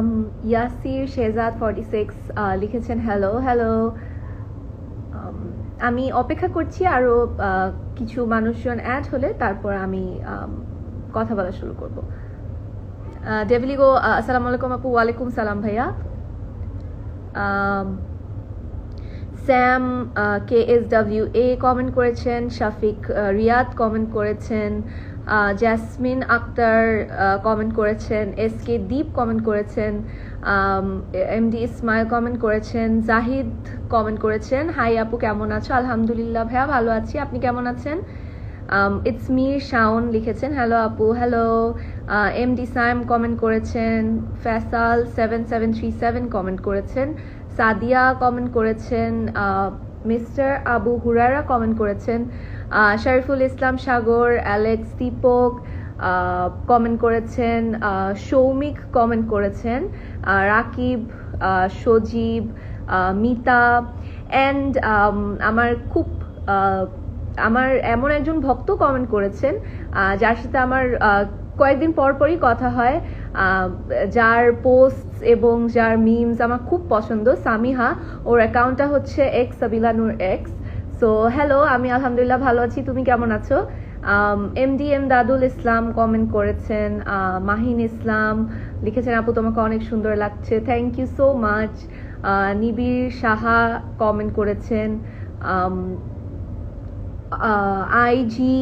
um, Yasir Shehzad forty six লিখেছেন hello hello আমি অপেক্ষা করছি আরও কিছু মানুষজন অ্যাড হলে তারপর আমি um, কথা বলা শুরু করব। ডেভিলিগো আসসালামু আলাইকুম আপু ওয়ালাইকুম সালাম ভাইয়া। Um, Sam K S W A comment করেছেন শাফিক রিয়াদ কমেন্ট করেছেন আহ, জেসমিন আক্তার কমেন্ট করেছেন এস কে দীপ কমেন্ট করেছেন এম ডি ইসমাইল কমেন্ট করেছেন জাহিদ কমেন্ট করেছেন হাই আপু কেমন আছো? আলহামদুলিল্লাহ ভাইয়া ভালো আছি। আপনি কেমন আছেন? ইটস মির শাওন লিখেছেন হ্যালো আপু hello M D Saim comment করেছেন Faisal seven seven three seven comment করেছেন সাদিয়া কমেন্ট করেছেন মিস্টার আবু হুরারা কমেন্ট করেছেন শরীফুল ইসলাম সাগর, অ্যালেক্স দীপক কমেন্ট করেছেন সৌমিক কমেন্ট করেছেন রাকিব সজীব মিতা অ্যান্ড আমার খুব আমার এমন একজন ভক্ত কমেন্ট করেছেন যার সাথে আমার কয়েকদিন পর পরই কথা হয় যার পোস্ট এবং যার মিমস আমার খুব পছন্দ, সামিহা। ওর অ্যাকাউন্টটা হচ্ছে X Sabila Noor X so hello আমি আলহামদুলিল্লাহ ভালো আছি। তুমি কেমন আছো? M D M Dadul Islam comment করেছেন মাহিন ইসলাম লিখেছেন, আপু, তোমাকে অনেক সুন্দর লাগছে। Thank you so much Nibir Saha comment করেছেন আইজি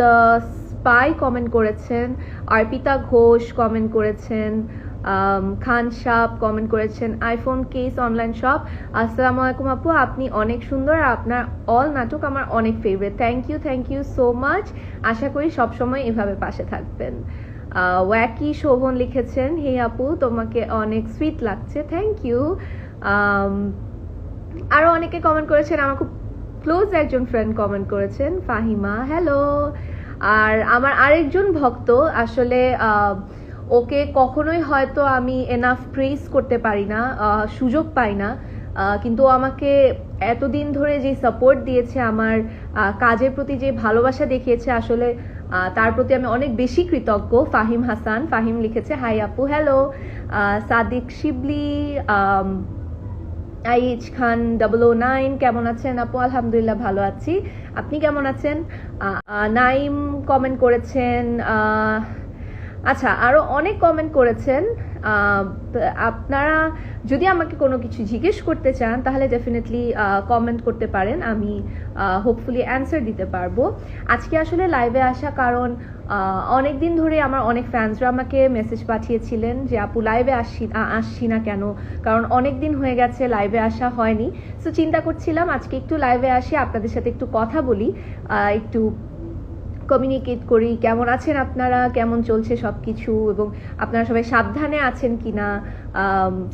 দ্য স্পাই কমেন্ট করেছেন, অর্পিতা ঘোষ কমেন্ট করেছেন খান সাপ কমেন্ট করেছেন আইফোন কেস অনলাইন শপ আসসালামু আলাইকুম আপু, আপনি অনেক সুন্দর, আপনার অল নাটক আমার অনেক favourite thank you thank you so much আশা করি সবসময় এভাবে পাশে থাকবেন। ওয়াকি শোভন লিখেছেন, হে আপু, তোমাকে অনেক সুইট লাগছে থ্যাংক ইউ আরও অনেকে কমেন্ট করেছেন, আমার খুব ক্লোজ একজন ফ্রেন্ড কমেন্ট করেছেন, ফাহিমা হ্যালো আর আমার আরেকজন ভক্ত, আসলে ওকে কখনোই হয়তো আমি এনাফ প্রেস করতে পারি না সুযোগ পাই না। কিন্তু আমাকে এতদিন ধরে যে সাপোর্ট দিয়েছে, আমার কাজের প্রতি যে ভালোবাসা দেখিয়েছে, আসলে তার প্রতি আমি অনেক বেশি কৃতজ্ঞ। ফাহিম হাসান, ফাহিম লিখেছে হাই আপু hello Sadiq Shibli IH Khan double O nine কেমন আছেন আপু? আলহামদুলিল্লাহ ভালো আছি। আপনি কেমন আছেন? নাইম কমেন্ট করেছেন আচ্ছা আরও অনেক কমেন্ট করেছেন আপনারা যদি আমাকে কোনো কিছু জিজ্ঞেস করতে চান, তাহলে ডেফিনেটলি কমেন্ট করতে পারেন, আমি হোপফুলি অ্যান্সার দিতে পারব। আজকে আসলে লাইভে আসা কারণ অনেক দিন ধরে আমার অনেক ফ্যান্সরা আমাকে মেসেজ পাঠিয়েছিলেন যে, আপু লাইভে আসছি আসছি না কেন? কারণ অনেক দিন হয়ে গেছে লাইভে আসা হয়নি। সো চিন্তা করছিলাম, আজকে একটু লাইভে আসি, আপনাদের সাথে একটু কথা বলি একটু কমিউনিকেট করি, কেমন আছেন আপনারা, কেমন চলছে সব কিছু এবং আপনারা সবাই সাবধানে আছেন কি না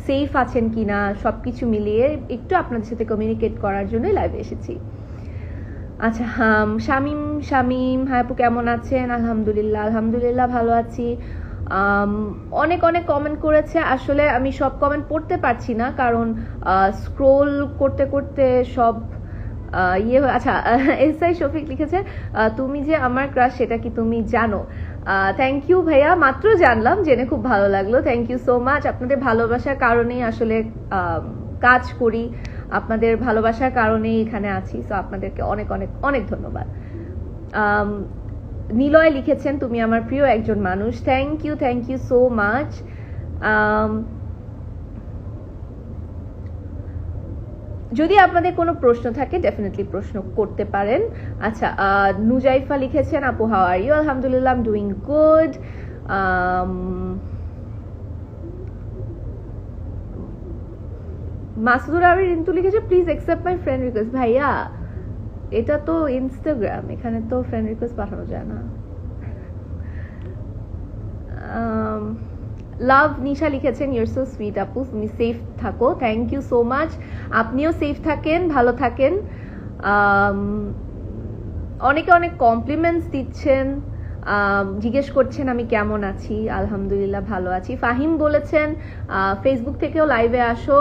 সেফ আছেন কিনা সব কিছু মিলিয়ে একটু আপনাদের সাথে কমিউনিকেট করার জন্য লাইভে এসেছি। আচ্ছা হাম, শামিম শামিম হ্যাঁ আপু কেমন আছেন? আলহামদুলিল্লাহ আলহামদুলিল্লাহ ভালো আছি। অনেক অনেক কমেন্ট করেছে। আসলে আমি সব কমেন্ট পড়তে পারছি না, কারণ স্ক্রোল করতে করতে সব ইয়ে আচ্ছা এস আই শফিক লিখেছে তুমি যে আমার ক্রাশ সেটা কি তুমি জানো? থ্যাংক ইউ ভাইয়া, মাত্র জানলাম, জেনে খুব ভালো লাগল থ্যাংক ইউ সো মাচ আপনাদের ভালোবাসার কারণেই আসলে কাজ করি, আপনাদের ভালোবাসার কারণেই এখানে আছি সো আপনাদেরকে অনেক অনেক অনেক ধন্যবাদ। নিলয় লিখেছেন, তুমি আমার প্রিয় একজন মানুষ thank you thank you so much যদি আপনাদের কোনো প্রশ্ন থাকে ডেফিনেটলি প্রশ্ন করতে পারেন। আচ্ছা নুজাইফা লিখেছেন, আপু হাও আর ইউ আলহামদুলিল্লাহ ডুইং গুড মাসুদুর আবির রিন্তু লিখেছে please accept my friend request ভাইয়া, এটা তো ইনস্টাগ্রাম এখানে তো ফ্রেন্ড রিকোয়েস্ট পাঠানো যায় না। লাভ নিশা লিখেছেন ইউর সো সুইট আপু, তুমি সেফ থাকো থ্যাংক ইউ সো মাচ আপনিও সেফ থাকেন, ভালো থাকেন। অনেকে অনেক কমপ্লিমেন্টস দিচ্ছেন। জিজ্ঞেস করছেন, আমি কেমন আছি? আলহামদুলিল্লাহ, ভালো আছি। ফাহিম বলেছেন ফেসবুক থেকেও লাইভে আসো।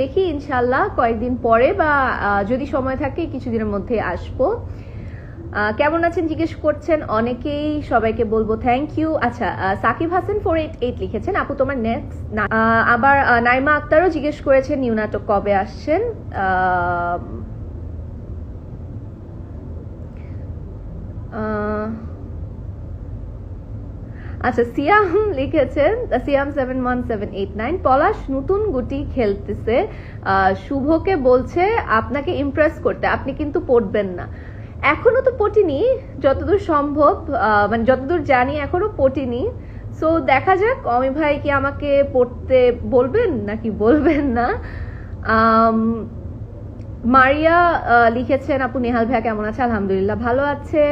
দেখি ইনশাল্লাহ কয়েকদিন পরে বা যদি সময় থাকে, কিছুদিনের মধ্যে আসব। কেমন আছেন? জিজ্ঞেস করছেন অনেকেই, সবাইকে বলব থ্যাংক ইউ আচ্ছা Sakib Hasan four eight eight লিখেছেন, আপু তোমার নেক্সট আবার নাইমা আক্তারও জিজ্ঞেস করেছেন নিউ নাটক কবে আসছেন? আচ্ছা সিয়াম লিখেছেন Siyam seven one seven eight nine Palash নতুন গুটি খেলতেছে শুভকে বলছে, আপনাকে ইমপ্রেস করতে, আপনি কিন্তু পড়বেন না। এখনও তো পটিনি, যতদূর সম্ভব মানে যতদূর জানি এখনও পটিনি। সো দেখা যাক, অমি ভাই কি আমাকে পড়তে বলবেন নাকি বলবেন না? মারিয়া লিখেছেন, আপু নেহাল ভাইয়া কেমন আছে? আলহামদুলিল্লাহ ভালো আছে।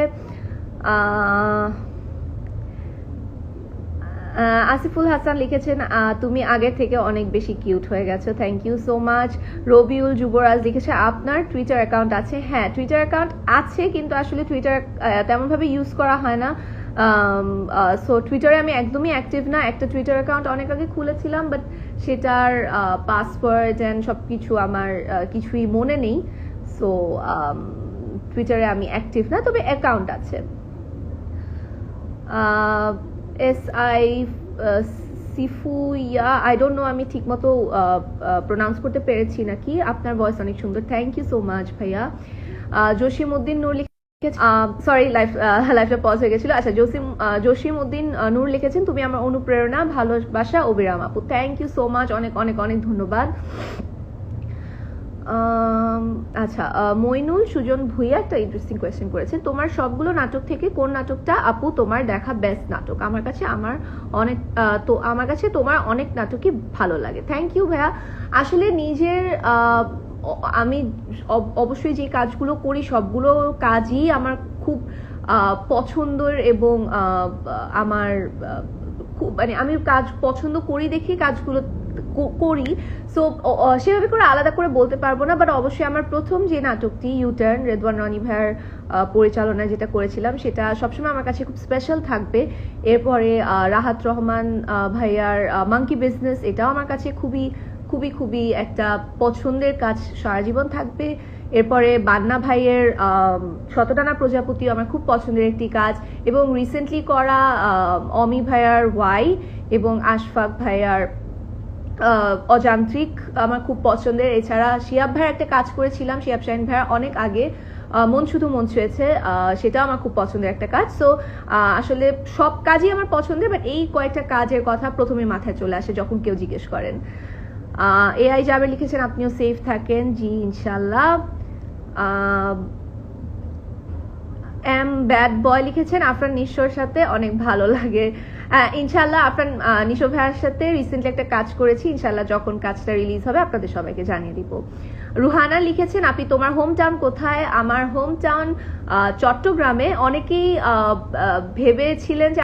আসিফুল হাসান লিখেছেন তুমি আগের থেকে অনেক বেশি কিউট হয়ে গেছো। Thank you so much Robiul Jubraj লিখেছে, আপনার টুইটার অ্যাকাউন্ট আছে? হ্যাঁ টুইটার অ্যাকাউন্ট আছে, কিন্তু আসলে টুইটার তেমনভাবে ইউজ করা হয় না। সো টুইটারে আমি একদমই অ্যাক্টিভ না। একটা টুইটার অ্যাকাউন্ট অনেক আগে খুলেছিলাম বাট সেটার পাসওয়ার্ড অ্যান্ড সব কিছু আমার কিছুই মনে নেই। সো টুইটারে আমি অ্যাক্টিভ না, তবে অ্যাকাউন্ট আছে। এস আই সিফুইয়া আই ডোন্ট নো আমি ঠিকমতো প্রোনাউন্স করতে পেরেছি নাকি? আপনার ভয়েস অনেক সুন্দর। থ্যাংক ইউ সো মাচ ভাইয়া। জসিম উদ্দিন নূর সরি লাইফ লাইফটা পজ হয়ে গেছিল। আচ্ছা জসিম জসিম উদ্দিন নূর লিখেছেন, তুমি আমার অনুপ্রেরণা, ভালোবাসা, অবিরাম আপু। থ্যাংক ইউ সো মাচ অনেক অনেক অনেক ধন্যবাদ। আচ্ছা মইনুল, সুজন ভুইয়া একটা ইন্টারেস্টিং কোয়েশ্চেন করেছে তোমার সবগুলো নাটক থেকে কোন নাটকটা আপু তোমার দেখা বেস্ট নাটক? আমার কাছে আমার অনেক তো আমার কাছে তোমার অনেক নাটকই ভালো লাগে। থ্যাংক ইউ ভাইয়া। আসলে নিজের আমি অব- অবশ্যই যে কাজগুলো করি, সবগুলো কাজই আমার খুব পছন্দের এবং আমার খুব মানে আমি কাজ পছন্দ করি দেখে কাজগুলো করি। সো সেভাবে করে আলাদা করে বলতে পারব না বাট অবশ্যই আমার প্রথম যে নাটকটি ইউটার্ন রেদওয়ান, রনি ভাইয়ার পরিচালনায় যেটা করেছিলাম, সেটা সবসময় আমার কাছে খুব স্পেশাল থাকবে। এরপরে রাহাত রহমান ভাইয়ার মাঙ্কি বিজনেস এটাও আমার কাছে খুবই খুবই খুবই একটা পছন্দের কাজ সারা জীবন থাকবে। এরপরে বান্না ভাইয়ের শতটানা প্রজাপতি আমার খুব পছন্দের একটি কাজ। এবং রিসেন্টলি করা অমি ভাইয়ার ওয়াই এবং আশফাক ভাইয়ার অযান্ত্রিক আমার খুব পছন্দের। এছাড়া শিয়াব ভাইয়ের একটা কাজ করেছিলাম, শিয়াব শাহিন ভাইয়ার অনেক আগে। মন শুধু মন ছুঁয়েছে সেটাও আমার খুব পছন্দের একটা কাজ। সো আসলে সব কাজই আমার পছন্দের বাট এই কয়েকটা কাজের কথা প্রথমে মাথায় চলে আসে যখন কেউ জিজ্ঞেস করেন। এআই যাবে লিখেছেন, আপনিও সেফ থাকেন। জি ইনশাল্লাহ এম ব্যাড বয় লিখেছেন, আফরান নিশোর সাথে অনেক ভালো লাগে। ইনশাল্লাহ আফরান নিশো ভাইয়ার সাথে রিসেন্টলি একটা কাজ করেছি ইনশাল্লাহ যখন কাজটা রিলিজ হবে আপনাদের সবাইকে জানিয়ে দিব। রুহানা লিখেছেন, আপনি তোমার হোম টাউন কোথায়? আমার হোম টাউন চট্টগ্রামে অনেকেই ভেবেছিলেন যে